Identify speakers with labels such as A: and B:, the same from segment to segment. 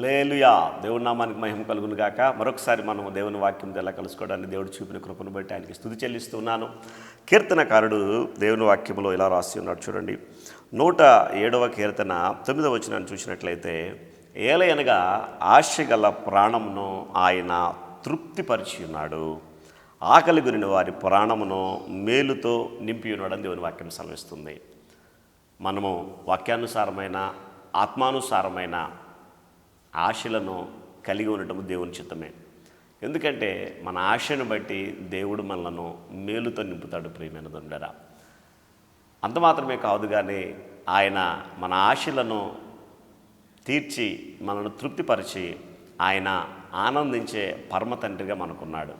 A: Alleluia దేవుని నామానికి మహిమ కలుగును గాక. మరొకసారి మనం దేవుని వాక్యం ఎలా కలుసుకోవడానికి దేవుడు చూపిన కృపను బట్టి ఆయనకి స్థుతి చెల్లిస్తున్నాను. కీర్తనకారుడు దేవుని వాక్యంలో ఇలా రాసి ఉన్నాడు చూడండి. నూట ఏడవ కీర్తన తొమ్మిదవ వచ్చిన చూసినట్లయితే ఏలయనగా ఆశ గల ప్రాణమును ఆయన తృప్తిపరిచి ఉన్నాడు. ఆకలి గురిన వారి ప్రాణమును మేలుతో నింపి ఉన్నాడని దేవుని వాక్యం సెలవిస్తుంది. మనము వాక్యానుసారమైన ఆత్మానుసారమైన ఆశలను కలిగి ఉండటం దేవుని చిత్తమే. ఎందుకంటే మన ఆశను బట్టి దేవుడు మనలను మేలుతో నింపుతాడు ప్రియమైన దొండరా. అంత మాత్రమే కాదు కానీ ఆయన మన ఆశలను తీర్చి మనను తృప్తిపరిచి ఆయన ఆనందించే పరమ తండ్రిగా మనకున్నాడు.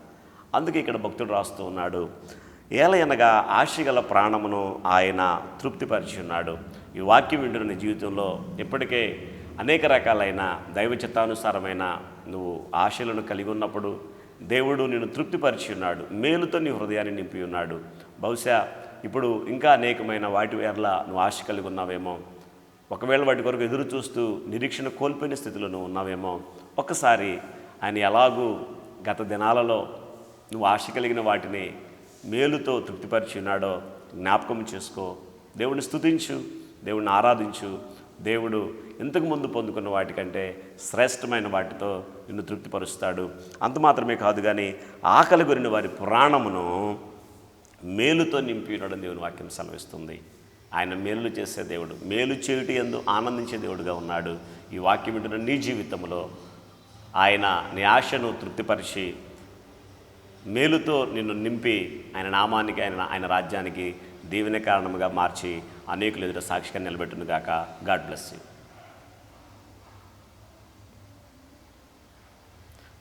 A: అందుకే ఇక్కడ భక్తుడు రాస్తూ ఉన్నాడు ఏలయనగా ఆశగల ప్రాణమును ఆయన తృప్తిపరిచి ఉన్నాడు. ఈ వాక్యం వింటున్న జీవితంలో ఇప్పటికే అనేక రకాలైన దైవ చిత్తానుసారమైన నువ్వు ఆశలను కలిగి ఉన్నప్పుడు దేవుడు నిన్ను తృప్తిపరిచి ఉన్నాడు మేలుతో నీ హృదయాన్ని నింపి ఉన్నాడు. బహుశా ఇప్పుడు ఇంకా అనేకమైన వాటి వేర్ల నువ్వు ఆశ కలిగి ఉన్నావేమో ఒకవేళ వాటి కొరకు ఎదురు చూస్తూ నిరీక్షణ కోల్పోయిన స్థితిలో నువ్వు ఉన్నావేమో ఒక్కసారి ఆయన ఎలాగూ గత దినాలలో నువ్వు ఆశ కలిగిన వాటిని మేలుతో తృప్తిపరిచి ఉన్నాడో జ్ఞాపకం చేసుకో. దేవుణ్ణి స్తుతించు దేవుడిని ఆరాధించు దేవుడు ఇంతకు ముందు పొందుకున్న వాటికంటే శ్రేష్టమైన వాటితో నిన్ను తృప్తిపరుస్తాడు. అంత మాత్రమే కాదు కానీ ఆకలి గురిన వారి ప్రాణమును మేలుతో నింపి దేవుని వాక్యం సెలవిస్తుంది. ఆయన మేలు చేసే దేవుడు మేలు చేయుటి ఎందు ఆనందించే దేవుడుగా ఉన్నాడు. ఈ వాక్యం వింటున్న నీ జీవితంలో ఆయన నీ ఆశను తృప్తిపరిచి మేలుతో నిన్ను నింపి ఆయన నామానికి ఆయన ఆయన రాజ్యానికి దీవెన కారణముగా మార్చి అనేకులు ఎదుట సాక్షిగా నిలబెట్టును గాక. God bless you.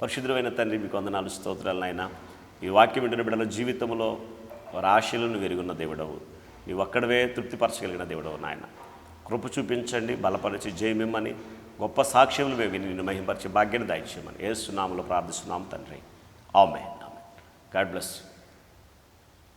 A: పరిశుద్ధమైన తండ్రి మీకు వందనాలు స్తోత్రాలు నాయన. ఈ వాక్యం వింటున్న బిడ్డల జీవితంలో వారి ఆశలను వెరుగున్న దేవుడవు. నీవు ఒక్కడవే తృప్తిపరచగలిగిన దేవుడవు నాయన. కృప చూపించండి బలపరిచి జయమిమ్మని గొప్ప సాక్ష్యములు మేము విని నిన్ను మహింపరిచి భాగ్యాన్ని దాయిచ్చేయమని ఏ సునాములో ప్రార్థిస్తున్నాము తండ్రి. ఆమె ఆమె గాడ్ బ్లెస్ యూ.